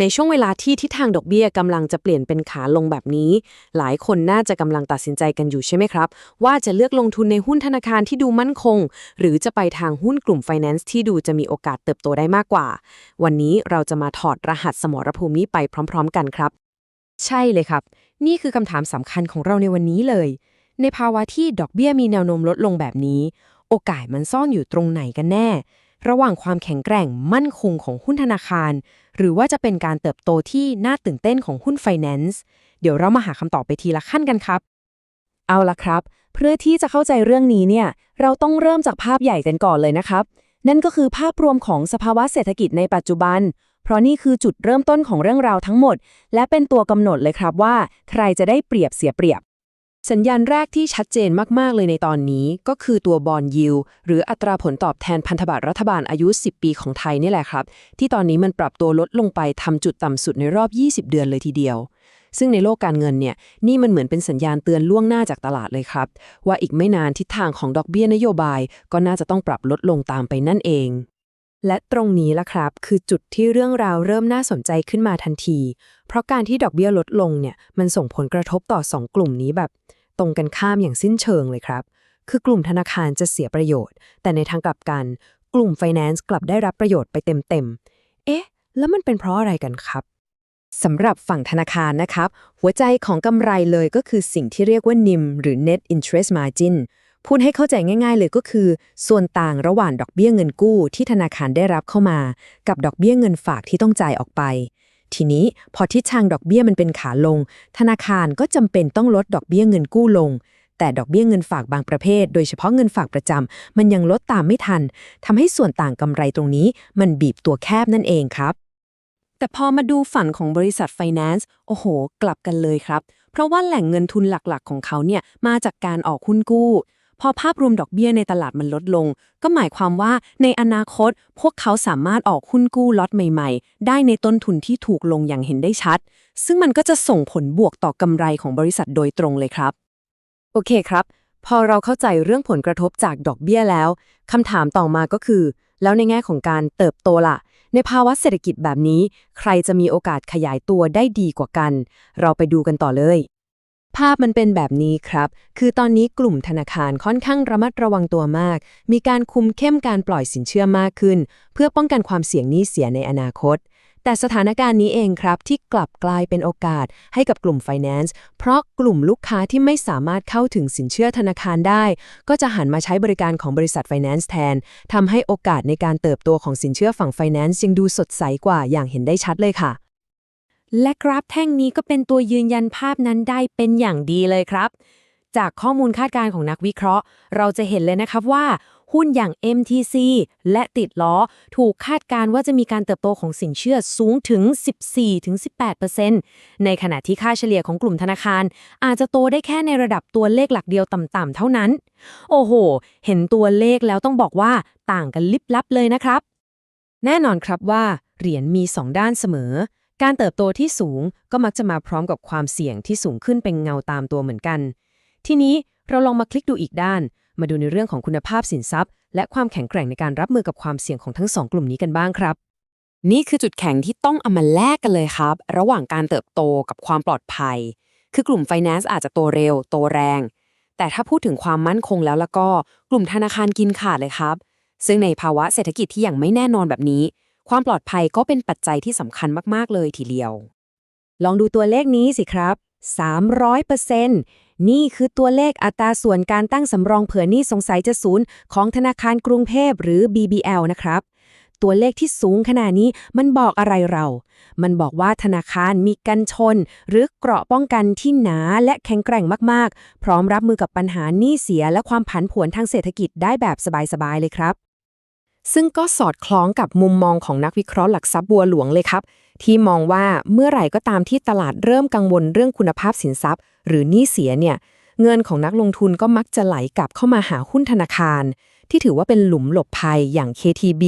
ในช่วงเวลาที่ทิศทางดอกเบี้ยกำลังจะเปลี่ยนเป็นขาลงแบบนี้ หลายคนน่าจะกำลังตัดสินใจกันอยู่ใช่ไหมครับ ว่าจะเลือกลงทุนในหุ้นธนาคารที่ดูมั่นคง หรือจะไปทางหุ้นกลุ่ม Finance ที่ดูจะมีโอกาสเติบโตได้มากกว่า วันนี้เราจะมาถอดรหัสสมรภูมินี้ไปพร้อม ๆ กันครับ ใช่เลยครับ นี่คือคำถามสำคัญของเราในวันนี้เลย ในภาวะที่ดอกเบี้ยมีแนวโน้มลดลงแบบนี้ โอกาสมันซ่อนอยู่ตรงไหนกันแน่ ระหว่างความแข็งแกร่งมั่นคงของหุ้นธนาคาร หรือว่าจะเป็นการเติบโตที่น่าตื่นเต้นของหุ้น Finance เดี๋ยวเรามาหาคำตอบไปทีละขั้นกันครับ เอาละครับ เพื่อที่จะเข้าใจเรื่องนี้เนี่ย เราต้องเริ่มจากภาพใหญ่กันก่อนเลยนะครับ นั่นก็คือภาพรวมของสภาวะเศรษฐกิจในปัจจุบัน เพราะนี่คือจุดเริ่มต้นของเรื่องราวทั้งหมด และเป็นตัวกำหนดเลยครับว่า ใครจะได้เปรียบเสียเปรียบ สัญญาณแรกที่ชัดเจนมาก ๆ เลยในตอนนี้ก็คือตัวบอลยิวหรืออัตราผลตอบแทนพันธบัตรรัฐบาลอายุ 10 ปีของไทยนี่แหละครับ ที่ตอนนี้มันปรับตัวลดลงไปทำจุดต่ำสุดในรอบ 20 เดือนเลยทีเดียว ซึ่งในโลกการเงินเนี่ยนี่มันเหมือนเป็นสัญญาณเตือนล่วงหน้าจากตลาดเลยครับ ว่าอีกไม่นานทิศทางของดอกเบี้ยนโยบาย ก็น่าจะต้องปรับลดลงตามไปนั่นเอง และตรงนี้ล่ะครับ คือจุดที่เรื่องราวเริ่มน่าสนใจขึ้นมาทันที เพราะการที่ดอกเบี้ยลดลงเนี่ยมันส่งผลกระทบต่อ 2 กลุ่มนี้แบบ ตรงกันข้ามอย่างสิ้นเชิงเลยครับ คือกลุ่มธนาคารจะเสียประโยชน์ แต่ในทางกลับกัน กลุ่ม Finance กลับได้รับประโยชน์ไปเต็มๆ เอ๊ะ แล้วมันเป็นเพราะอะไรกันครับสำหรับฝั่งธนาคารนะครับ หัวใจของกำไรเลยก็คือสิ่งที่เรียกว่า NIM หรือ Net Interest Margin พูดให้เข้าใจง่าย ๆ เลยก็คือ ส่วนต่างระหว่างดอกเบี้ยเงินกู้ที่ธนาคารได้รับเข้ามา กับดอกเบี้ยเงินฝากที่ต้องจ่ายออกไป ทีนี้พอทิศทางดอกเบี้ยมันเป็นขาลง ธนาคารก็จำเป็นต้องลดดอกเบี้ยเงินกู้ลง แต่ดอกเบี้ยเงินฝากบางประเภท โดยเฉพาะเงินฝากประจำมันยังลดตามไม่ทันทำให้ส่วนต่างกำไรตรงนี้ มันบีบตัวแคบนั่นเองครับแต่พอมาดูฝันของบริษัท Finance โอ้โห กลับกันเลยครับ เพราะว่าแหล่งเงินทุนหลักๆ ของเขาเนี่ยมาจากการออกหุ้นกู้ พอภาพรวมดอกเบี้ยในตลาดมันลดลง ก็หมายความว่าในอนาคตพวกเขาสามารถออกหุ้นกู้ล็อตใหม่ๆ ได้ในต้นทุนที่ถูกลงอย่างเห็นได้ชัด ซึ่งมันก็จะส่งผลบวกต่อกำไรของบริษัทโดยตรงเลยครับ โอเคครับ พอเราเข้าใจเรื่องผลกระทบจากดอกเบี้ยแล้วคำถามต่อมาก็คือ แล้วในแง่ของการเติบโตล่ะในภาวะเศรษฐกิจแบบนี้ ใครจะมีโอกาสขยายตัวได้ดีกว่ากัน เราไปดูกันต่อเลย ภาพมันเป็นแบบนี้ครับ คือตอนนี้กลุ่มธนาคารค่อนข้างระมัดระวังตัวมาก มีการคุมเข้มการปล่อยสินเชื่อมากขึ้น เพื่อป้องกันความเสี่ยงนี้เสียในอนาคต แต่สถานการณ์นี้เองครับ ที่กลับกลายเป็นโอกาสให้กับกลุ่ม Finance เพราะกลุ่มลูกค้าที่ไม่สามารถเข้าถึงสินเชื่อธนาคารได้ ก็จะหันมาใช้บริการของบริษัท Finance แทนทำให้โอกาสในการเติบโตของสินเชื่อฝั่ง Finance ยังดูสดใสกว่าอย่างเห็นได้ชัดเลยค่ะ และกราฟแท่งนี้ก็เป็นตัวยืนยันภาพนั้นได้เป็นอย่างดีเลยครับ จากข้อมูลคาดการณ์ของนักวิเคราะห์ เราจะเห็นเลยนะครับว่า หุ้นอย่าง MTC และติดล้อ ถูกคาดการณ์ว่าจะมีการเติบโตของสินเชื่อสูงถึง 14-18%ในขณะที่ค่าเฉลี่ยของกลุ่มธนาคาร อาจจะโตได้แค่ในระดับตัวเลขหลักเดียวต่ำๆเท่านั้น โอ้โห เห็นตัวเลขแล้วต้องบอกว่าต่างกันลิบลับเลยนะครับ แน่นอนครับว่า เหรียญมี 2 ด้านเสมอ การเติบโตที่สูงก็มักจะมาพร้อมกับความเสี่ยงที่สูงขึ้นเป็นเงาตามตัวเหมือนกัน ทีนี้เราลองมาคลิกดูอีกด้าน มาดูในเรื่องของคุณภาพสินทรัพย์ และความแข็งแกร่งในการรับมือกับความเสี่ยงของทั้งสองกลุ่มนี้กันบ้างครับ นี่คือจุดแข็งที่ต้องเอามาแลกกันเลยครับ ระหว่างการเติบโตกับความปลอดภัย คือกลุ่ม Finance อาจจะโตเร็วโตแรง แต่ถ้าพูดถึงความมั่นคงแล้วแล้วก็ กลุ่มธนาคารกินขาดเลยครับ ซึ่งในภาวะเศรษฐกิจที่ยังไม่แน่นอนแบบนี้ ความปลอดภัยก็เป็นปัจจัยที่สำคัญมาก ๆ เลยทีเดียว ลองดูตัวเลขนี้สิครับ 300%นี่คือตัวเลขอัตราส่วนการตั้งสำรองเผื่อหนี้สงสัยจะศูนย์ของธนาคารกรุงเทพหรือ BBL นะครับ ตัวเลขที่สูงขนาดนี้มันบอกอะไรเรา มันบอกว่าธนาคารมีกันชน หรือเกราะป้องกันที่หนาและแข็งแกร่งมาก ๆ พร้อมรับมือกับปัญหาหนี้เสียและความผันผวนทางเศรษฐกิจได้แบบสบาย ๆ เลยครับ ซึ่งก็สอดคล้องกับมุมมองของนักวิเคราะห์หลักทรัพย์บัวหลวงเลยครับ ที่มองว่าเมื่อไหร่ก็ตามที่ตลาดเริ่มกังวลเรื่องคุณภาพสินทรัพย์ หรือหนี้เสียเนี่ยเงินของนักลงทุนก็มักจะไหลกลับเข้ามาหาหุ้นธนาคาร ที่ถือว่าเป็นหลุมหลบภัยอย่าง KTB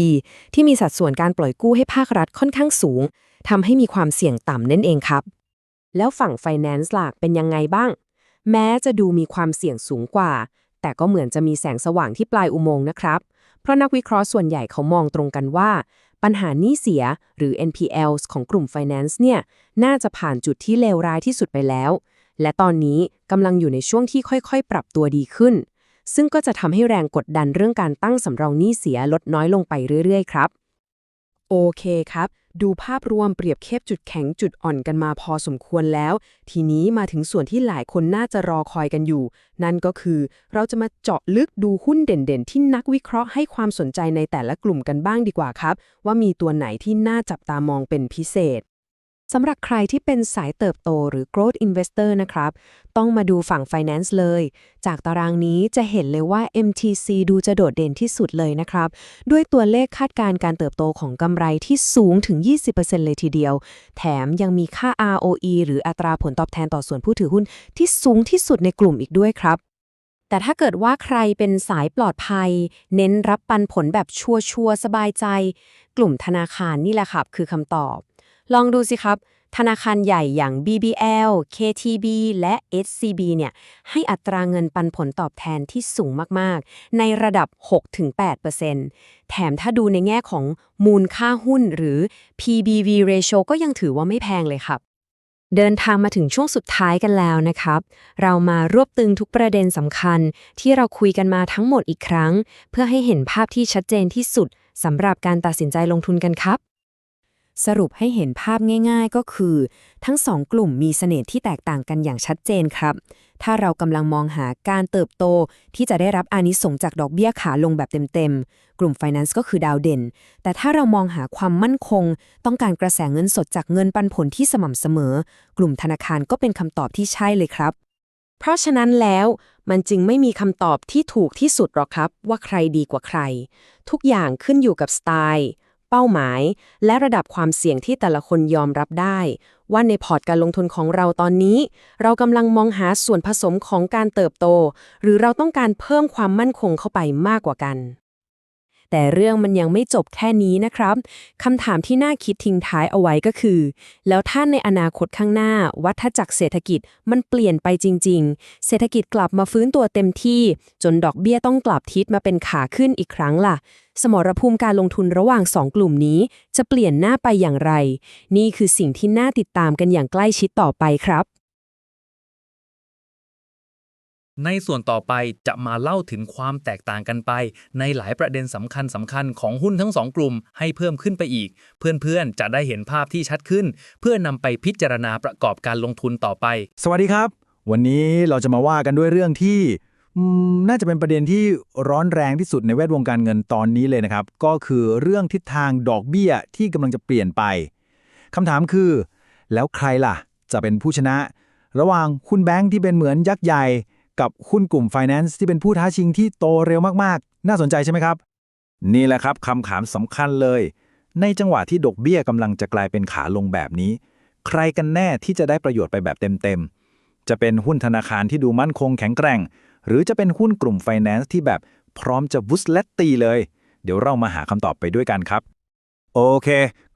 ที่มีสัดส่วนการปล่อยกู้ให้ภาครัฐค่อนข้างสูงทำให้มีความเสี่ยงต่ำนั่นเองครับ แล้วฝั่ง Finance ล่ะเป็นยังไงบ้าง แม้จะดูมีความเสี่ยงสูงกว่า แต่ก็เหมือนจะมีแสงสว่างที่ปลายอุโมงค์นะครับ เพราะนักวิเคราะห์ส่วนใหญ่เขามองตรงกันว่า ปัญหานี้เสียหรือ NPLs ของกลุ่ม Finance เนี่ย น่าจะผ่านจุดที่เลวร้ายที่สุดไปแล้ว และตอนนี้กำลังอยู่ในช่วงที่ค่อยๆ ปรับตัวดีขึ้น ซึ่งก็จะทำให้แรงกดดันเรื่องการตั้งสำรองหนี้เสียลดน้อยลงไปเรื่อยๆ ครับ โอเคครับ ดูภาพรวมเปรียบเทียบจุดแข็งจุดอ่อนกันมาพอสมควรแล้ว ทีนี้มาถึงส่วนที่หลายคนน่าจะรอคอยกันอยู่ นั่นก็คือ เราจะมาเจาะลึกดูหุ้นเด่นๆ ที่นักวิเคราะห์ให้ความสนใจในแต่ละกลุ่มกันบ้างดีกว่าครับ ว่ามีตัวไหนที่น่าจับตามองเป็นพิเศษ สำหรับใครที่เป็นสายเติบโตหรือ growth investor นะครับ ต้องมาดูฝั่ง finance เลย จากตารางนี้จะเห็นเลยว่า MTC ดูจะโดดเด่นที่สุดเลยนะครับ ด้วยตัวเลขคาดการณ์การเติบโตของกำไรที่สูงถึง 20%เลยทีเดียว แถมยังมีค่า ROE หรืออัตราผลตอบแทนต่อส่วนผู้ถือหุ้นที่สูงที่สุดในกลุ่มอีกด้วยครับแต่ถ้าเกิดว่าใครเป็นสายปลอดภัย เน้นรับปันผลแบบชัวชัวร์ๆสบายใจ กลุ่มธนาคารนี่แหละครับคือคำตอบ ลองดูสิครับ ธนาคารใหญ่อย่าง BBL KTB และ SCB เนี่ย ให้อัตราเงินปันผลตอบแทนที่สูงมากๆ ในระดับ 6-8%แถมถ้าดูในแง่ของมูลค่าหุ้นหรือ PBV ratio ก็ยังถือว่าไม่แพงเลยครับเดินทางมาถึงช่วงสุดท้ายกันแล้วนะครับ เรามารวบตึงทุกประเด็นสำคัญ ที่เราคุยกันมาทั้งหมดอีกครั้ง เพื่อให้เห็นภาพที่ชัดเจนที่สุดสำหรับการตัดสินใจลงทุนกันครับ สรุปให้เห็นภาพง่ายๆ ก็คือ ทั้งสองกลุ่มมีเสน่ห์ที่แตกต่างกันอย่างชัดเจนครับ ถ้าเรากำลังมองหาการเติบโตที่จะได้รับอานิสงจากดอกเบี้ยขาลงแบบเต็มๆ กลุ่ม Finance ก็คือดาวเด่น แต่ถ้าเรามองหาความมั่นคง ต้องการกระแสเงินสดจากเงินปันผลที่สม่ำเสมอ กลุ่มธนาคารก็เป็นคำตอบที่ใช่เลยครับ เพราะฉะนั้นแล้วมันจึงไม่มีคำตอบที่ถูกที่สุดหรอกครับ ว่าใครดีกว่าใคร ทุกอย่างขึ้นอยู่กับสไตล์ เป้าหมาย และระดับความเสี่ยงที่แต่ละคนยอมรับได้ ว่าในพอร์ตการลงทุนของเราตอนนี้ เรากำลังมองหาส่วนผสมของการเติบโต หรือเราต้องการเพิ่มความมั่นคงเข้าไปมากกว่ากัน แต่เรื่องมันยังไม่จบแค่นี้นะครับคำถามที่น่าคิดทิ้งท้ายเอาไว้ก็คือ แล้วถ้าในอนาคตข้างหน้า วัฏจักรเศรษฐกิจมันเปลี่ยนไปจริง ๆ เศรษฐกิจกลับมาฟื้นตัวเต็มที่ จนดอกเบี้ยต้องกลับทิศมาเป็นขาขึ้นอีกครั้งล่ะ สมรภูมิการลงทุนระหว่างสองกลุ่มนี้ จะเปลี่ยนหน้าไปอย่างไร นี่คือสิ่งที่น่าติดตามกันอย่างใกล้ชิดต่อไปครับ ในส่วนต่อไปจะมาเล่าถึงความแตกต่างกันไป ในหลายประเด็นสำคัญสำคัญของหุ้นทั้งสองกลุ่มให้เพิ่มขึ้นไปอีก เพื่อนๆ จะได้เห็นภาพที่ชัดขึ้น เพื่อนำไปพิจารณาประกอบการลงทุนต่อไป สวัสดีครับ วันนี้เราจะมาว่ากันด้วยเรื่องที่น่าจะเป็นประเด็นที่ร้อนแรงที่สุดในแวดวงการเงินตอนนี้เลยนะครับ ก็คือเรื่องทิศทางดอกเบี้ยที่กำลังจะเปลี่ยนไปคำถามคือ แล้วใครล่ะ จะเป็นผู้ชนะ ระหว่างหุ้นแบงค์ที่เป็นเหมือนยักษ์ใหญ่ กับหุ้นกลุ่ม Finance ที่เป็นผู้ท้าชิงที่โตเร็วมากๆ น่าสนใจใช่ไหมครับ นี่แหละครับคำถามสำคัญเลย ในจังหวะที่ดอกเบี้ยกำลังจะกลายเป็นขาลงแบบนี้ ใครกันแน่ที่จะได้ประโยชน์ไปแบบเต็มๆ จะเป็นหุ้นธนาคารที่ดูมั่นคงแข็งแกร่ง หรือจะเป็นหุ้นกลุ่ม Finance ที่แบบพร้อมจะวุสเลตตีเลย เดี๋ยวเรามาหาคำตอบไปด้วยกันครับโอเค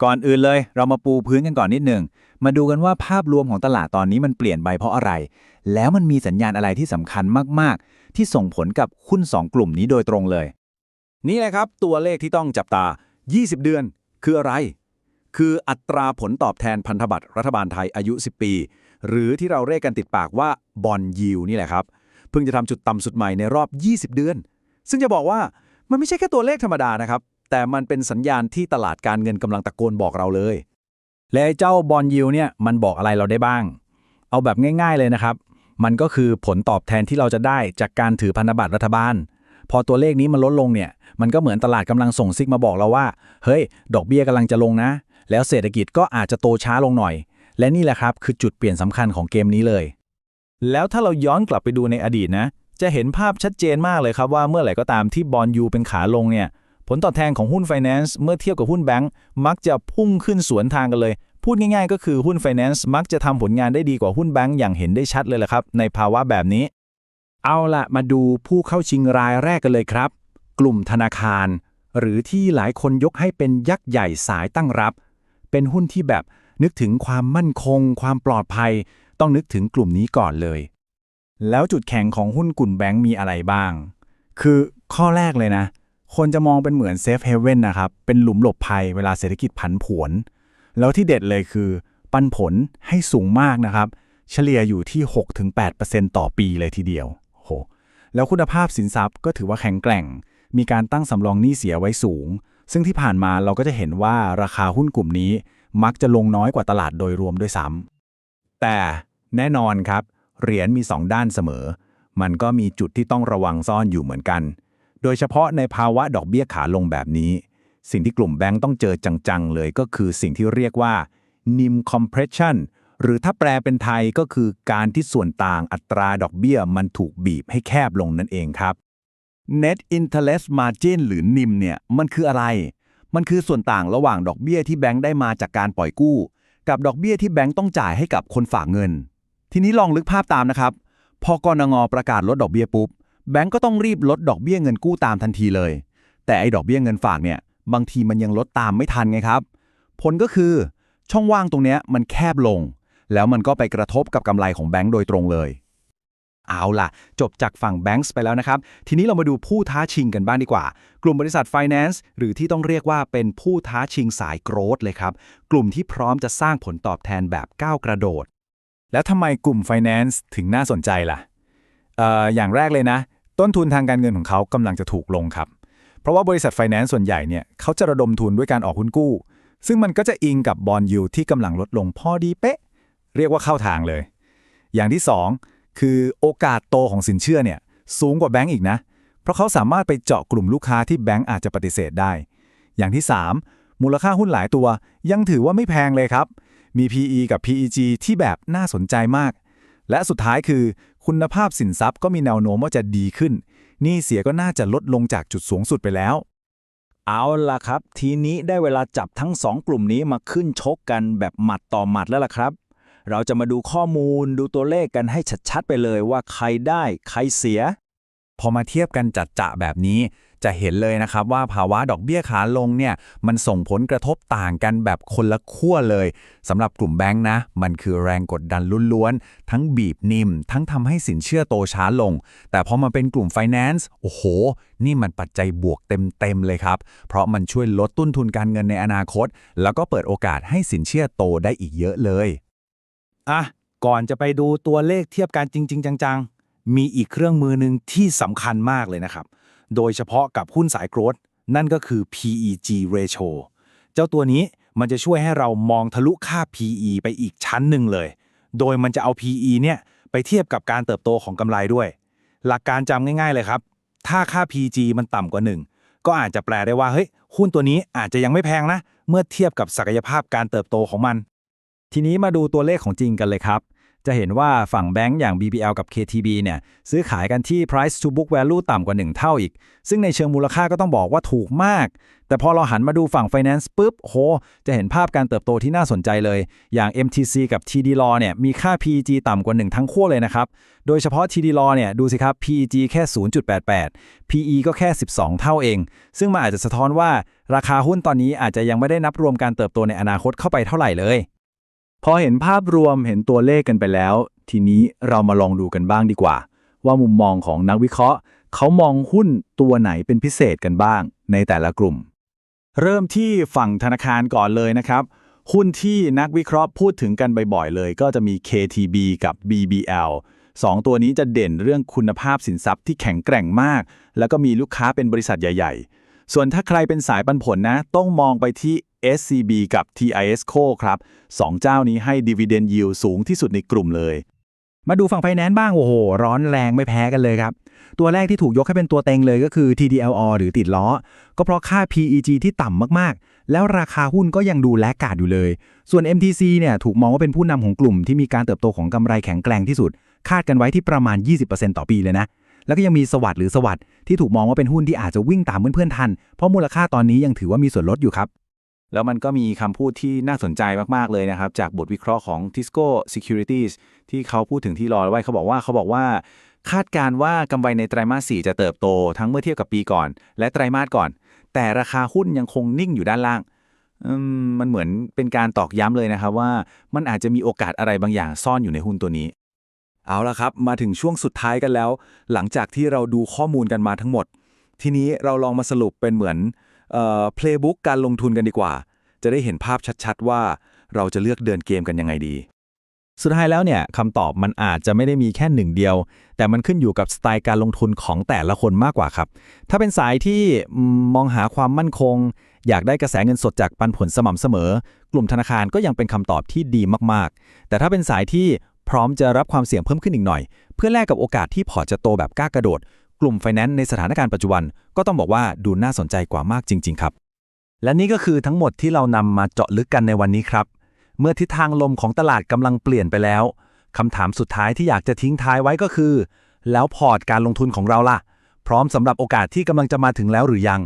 ก่อนอื่นเลย เรามาปูพื้นกันก่อนนิดหนึ่ง มาดูกันว่าภาพรวมของตลาดตอนนี้มันเปลี่ยนไปเพราะอะไร แล้วมันมีสัญญาณอะไรที่สำคัญมาก ๆ ที่ส่งผลกับหุ้น2 กลุ่มนี้โดยตรงเลย นี่แหละครับ ตัวเลขที่ต้องจับตา 20 เดือน คืออะไร คืออัตราผลตอบแทนพันธบัตรรัฐบาลไทยอายุ 10 ปี หรือที่เราเรียกกันติดปากว่าบอลยิวนี่แหละครับ เพิ่งจะทำจุดต่ำสุดใหม่ในรอบ 20 เดือน ซึ่งจะบอกว่ามันไม่ใช่แค่ตัวเลขธรรมดานะครับ แต่มันเป็นสัญญาณที่ตลาดการเงินกำลังตะโกนบอกเราเลยและเจ้าบอลยิวเนี่ยมันบอกอะไรเราได้บ้าง เอาแบบง่าย ๆเลยนะครับ มันก็คือผลตอบแทนที่เราจะได้จากการถือพันธบัตรรัฐบาล พอตัวเลขนี้มันลดลงเนี่ย มันก็เหมือนตลาดกำลังส่งซิกมาบอกเราว่า เฮ้ย ดอกเบี้ยกำลังจะลงนะ แล้วเศรษฐกิจก็อาจจะโตช้าลงหน่อย และนี่แหละครับคือจุดเปลี่ยนสำคัญของเกมนี้เลย แล้วถ้าเราย้อนกลับไปดูในอดีตนะ จะเห็นภาพชัดเจนมากเลยครับว่าเมื่อไหร่ก็ตามที่บอลยูเป็นขาลงเนี่ย ผลตอบแทนของหุ้น Finance เมื่อเทียบกับหุ้นแบงก์มักจะพุ่งขึ้นสวนทางกันเลย พูดง่ายๆ ก็คือหุ้น Finance มักจะทำผลงานได้ดีกว่าหุ้นแบงก์อย่างเห็นได้ชัดเลยละครับ ในภาวะแบบนี้ เอาละมาดูผู้เข้าชิงรายแรกกันเลยครับ กลุ่มธนาคาร หรือที่หลายคนยกให้เป็นยักษ์ใหญ่สายตั้งรับ เป็นหุ้นที่แบบนึกถึงความมั่นคง ความปลอดภัย ต้องนึกถึงกลุ่มนี้ก่อนเลย แล้วจุดแข็งของหุ้นกลุ่มแบงก์มีอะไรบ้าง คือข้อแรกเลยนะ คนจะมองเป็นเหมือนเซฟเฮเว่นนะครับเป็นหลุมหลบภัยเวลาเศรษฐกิจผันผวน แล้วที่เด็ดเลยคือ ปันผลให้สูงมากนะครับ เฉลี่ยอยู่ที่ 6-8%ต่อปีเลยทีเดียวโหแล้วคุณภาพสินทรัพย์ก็ถือว่าแข็งแกร่ง มีการตั้งสำรองหนี้เสียไว้สูง ซึ่งที่ผ่านมาเราก็จะเห็นว่าราคาหุ้นกลุ่มนี้ มักจะลงน้อยกว่าตลาดโดยรวมด้วยซ้ำแต่แน่นอนครับ เหรียญมี 2 ด้านเสมอ มันก็มีจุดที่ต้องระวังซ่อนอยู่เหมือนกัน โดยเฉพาะในภาวะดอกเบี้ยขาลงแบบนี้ สิ่งที่กลุ่มแบงก์ต้องเจอจัง ๆ เลยก็คือสิ่งที่เรียกว่า NIM compression หรือถ้าแปลเป็นไทยก็คือการที่ส่วนต่างอัตราดอกเบี้ยมันถูกบีบให้แคบลงนั่นเองครับ Net Interest Margin หรือ NIM เนี่ยมันคืออะไร มันคือส่วนต่างระหว่างดอกเบี้ยที่แบงก์ได้มาจากการปล่อยกู้ กับดอกเบี้ยที่แบงก์ต้องจ่ายให้กับคนฝากเงิน ทีนี้ลองลึกภาพตามนะครับ พอกรงงประกาศลดดอกเบี้ยปุ๊บแบงก์ก็ต้องรีบลดดอกเบี้ยเงินกู้ตามทันทีเลย แต่ไอ้ดอกเบี้ยเงินฝากเนี่ย บางทีมันยังลดตามไม่ทันไงครับ ผลก็คือช่องว่างตรงเนี้ยมันแคบลง แล้วมันก็ไปกระทบกับกำไรของแบงก์โดยตรงเลย เอาล่ะ จบจากฝั่งแบงก์ไปแล้วนะครับ ทีนี้เรามาดูผู้ท้าชิงกันบ้างดีกว่า กลุ่มบริษัท Finance หรือที่ต้องเรียกว่าเป็นผู้ท้าชิงสายโกรธเลยครับ กลุ่มที่พร้อมจะสร้างผลตอบแทนแบบก้าวกระโดด แล้วทำไมกลุ่ม Finance ถึงน่าสนใจล่ะเอ่ออย่างแรกเลยนะ ต้นทุนทางการเงินของเขากำลังจะถูกลงครับ ราะว่าบริษัท Finance ส่วนใหญ่เนี่ยเขาจะระดมทุนด้วยการออกหุ้นกู้ ซึ่งมันก็จะอิงกับบอลยูที่กำลังลดลงพอดีเป๊ะ เรียกว่าเข้าทางเลย อย่างที่ 2 คือโอกาสโตของสินเชื่อเนี่ยสูงกว่าแบงก์อีกนะ เพราะเขาสามารถไปเจาะกลุ่มลูกค้าที่แบงก์อาจจะปฏิเสธได้ อย่างที่ 3 มูลค่าหุ้นหลายตัว ยังถือว่าไม่แพงเลยครับ มี PE กับ PEG ที่แบบน่าสนใจมาก และสุดท้ายคือ คุณภาพสินทรัพย์ก็มีแนวโน้มว่าจะดีขึ้น นี่เสียก็น่าจะลดลงจากจุดสูงสุดไปแล้ว เอาล่ะครับ ทีนี้ได้เวลาจับทั้งสองกลุ่มนี้มาขึ้นชกกันแบบหมัดต่อหมัดแล้วล่ะครับ เราจะมาดูข้อมูลดูตัวเลขกันให้ชัดๆไปเลยว่าใครได้ ใครเสีย พอมาเทียบกันจัดจะแบบนี้ จะเห็นเลยนะครับว่าภาวะดอกเบี้ยขาลงเนี่ยมันส่งผลกระทบต่างกันแบบคนละขั้วเลยสำหรับกลุ่มแบงค์นะ มันคือแรงกดดันล้วนๆ ทั้งบีบนิ่ม ทั้งทำให้สินเชื่อโตช้าลง แต่พอมาเป็นกลุ่ม Finance โอ้โห นี่มันปัจจัยบวกเต็มๆเลยครับ เพราะมันช่วยลดต้นทุนการเงินในอนาคต แล้วก็เปิดโอกาสให้สินเชื่อโตได้อีกเยอะเลยอะก่อนจะไปดูตัวเลขเทียบกันจริง ๆ จัง ๆ มีอีกเครื่องมือหนึ่งที่สำคัญมากเลยนะครับ โดยเฉพาะกับหุ้นสายโกรดนั่นก็คือ PEG ratio เจ้าตัวนี้มันจะช่วยให้เรามองทะลุค่า PE ไปอีกชั้นหนึ่งเลย โดยมันจะเอา PE เนี่ยไปเทียบกับการเติบโตของกำไรด้วย หลักการจำง่าย ๆ เลยครับ ถ้าค่า PG มันต่ำกว่า 1 ก็อาจจะแปลได้ว่าเฮ้ยหุ้นตัวนี้อาจจะยังไม่แพงนะ เมื่อเทียบกับศักยภาพการเติบโตของมัน ทีนี้มาดูตัวเลขของจริงกันเลยครับ จะเห็นว่าฝั่งแบงก์อย่าง BBL กับ KTB เนี่ยซื้อขายกันที่ price to book value ต่ำกว่า 1 เท่าอีก ซึ่งในเชิงมูลค่าก็ต้องบอกว่าถูกมาก แต่พอเราหันมาดูฝั่ง finance ปุ๊บโห จะเห็นภาพการเติบโตที่น่าสนใจเลย อย่าง MTC กับ TD Law เนี่ยมีค่า PEG ต่ำกว่า 1 ทั้งขั้วเลยนะครับ โดยเฉพาะ TD Law เนี่ยดูสิครับ PEG แค่ 0.88 PE ก็แค่ 12 เท่าเอง ซึ่งมันอาจจะสะท้อนว่าราคาหุ้นตอนนี้อาจจะยังไม่ได้นับรวมการเติบโตในอนาคตเข้าไปเท่าไหร่เลย พอเห็นภาพรวมเห็นตัวเลขกันไปแล้ว ทีนี้เรามาลองดูกันบ้างดีกว่า ว่ามุมมองของนักวิเคราะห์ เขามองหุ้นตัวไหนเป็นพิเศษกันบ้าง ในแต่ละกลุ่ม เริ่มที่ฝั่งธนาคารก่อนเลยนะครับ หุ้นที่นักวิเคราะห์พูดถึงกันบ่อยๆเลย ก็จะมี KTB กับ BBL สองตัวนี้จะเด่นเรื่องคุณภาพสินทรัพย์ที่แข็งแกร่งมาก แล้วก็มีลูกค้าเป็นบริษัทใหญ่ ๆ ส่วนถ้าใครเป็นสายปันผลนะ ต้องมองไปที่ SCB กับ TISCO ครับสองเจ้านี้ให้ Dividend Yield สูงที่สุดในกลุ่มเลย มาดูฝั่งไฟแนนซ์บ้าง โอ้โห ร้อนแรงไม่แพ้กันเลยครับ ตัวแรกที่ถูกยกให้เป็นตัวเต็งเลยก็คือ TDLR หรือติดล้อ ก็เพราะค่า PEG ที่ต่ำมากๆ แล้วราคาหุ้นก็ยังดูแลกาดอยู่เลย ส่วน MTC เนี่ยถูกมองว่าเป็นผู้นำของกลุ่มที่มีการเติบโตของกำไรแข็งแกร่งที่สุด คาดกันไว้ที่ประมาณ 20%ต่อปีเลยนะแล้วก็ยังมีสวัสด์หรือสวัสด์ที่ถูกมองว่าเป็นหุ้นที่อาจจะวิ่งตามเพื่อนๆทัน เพราะมูลค่าตอนนี้ยังถือว่ามีส่วนลดอยู่ครับ แล้วมันก็มีคำพูดที่น่าสนใจมาก ๆ เลยนะครับ จากบทวิเคราะห์ของ Tisco Securities ที่เขาพูดถึงที่รอไว้เขาบอกว่าเขาบอกว่า คาดการณ์ว่ากำไรในไตรมาส 4 จะเติบโต ทั้งเมื่อเทียบกับปีก่อน และไตรมาสก่อน แต่ราคาหุ้นยังคงนิ่งอยู่ด้านล่างมมันเหมือนเป็นการตอกย้ำเลยนะครับว่ามันอาจจะมีโอกาสอะไรบางอย่างซ่อนอยู่ในหุ้นตัวนี้ เอาละครับ มาถึงช่วงสุดท้ายกันแล้ว หลังจากที่เราดูข้อมูลกันมาทั้งหมด ทีนี้เราลองมาสรุปเป็นเหมือน เอ่อ playbook การลงทุนกันดีกว่า จะได้เห็นภาพชัดๆ ว่าเราจะเลือกเดินเกมกันยังไงดี สุดท้ายแล้วเนี่ยคำตอบมันอาจจะไม่ได้มีแค่หนึ่งเดียว แต่มันขึ้นอยู่กับสไตล์การลงทุนของแต่ละคนมากกว่าครับ ถ้าเป็นสายที่มองหาความมั่นคง อยากได้กระแสเงินสดจากปันผลสม่ำเสมอ กลุ่มธนาคารก็ยังเป็นคำตอบที่ดีมากๆ แต่ถ้าเป็นสายที่พร้อมจะรับความเสี่ยงเพิ่มขึ้นอีกหน่อย เพื่อแลกกับโอกาสที่พอจะโตแบบกล้ากระโดด กลุ่มไฟแนนซ์ในสถานการณ์ปัจจุบัน ก็ต้องบอกว่าดูน่าสนใจกว่ามากจริง ๆ ครับ และนี่ก็คือทั้งหมดที่เรานำมาเจาะลึกกันในวันนี้ครับ เมื่อทิศทางลมของตลาดกำลังเปลี่ยนไปแล้วคำถามสุดท้ายที่อยากจะทิ้งท้ายไว้ก็คือ แล้วพอร์ตการลงทุนของเราล่ะ พร้อมสำหรับโอกาสที่กำลังจะมาถึงแล้วหรือยัง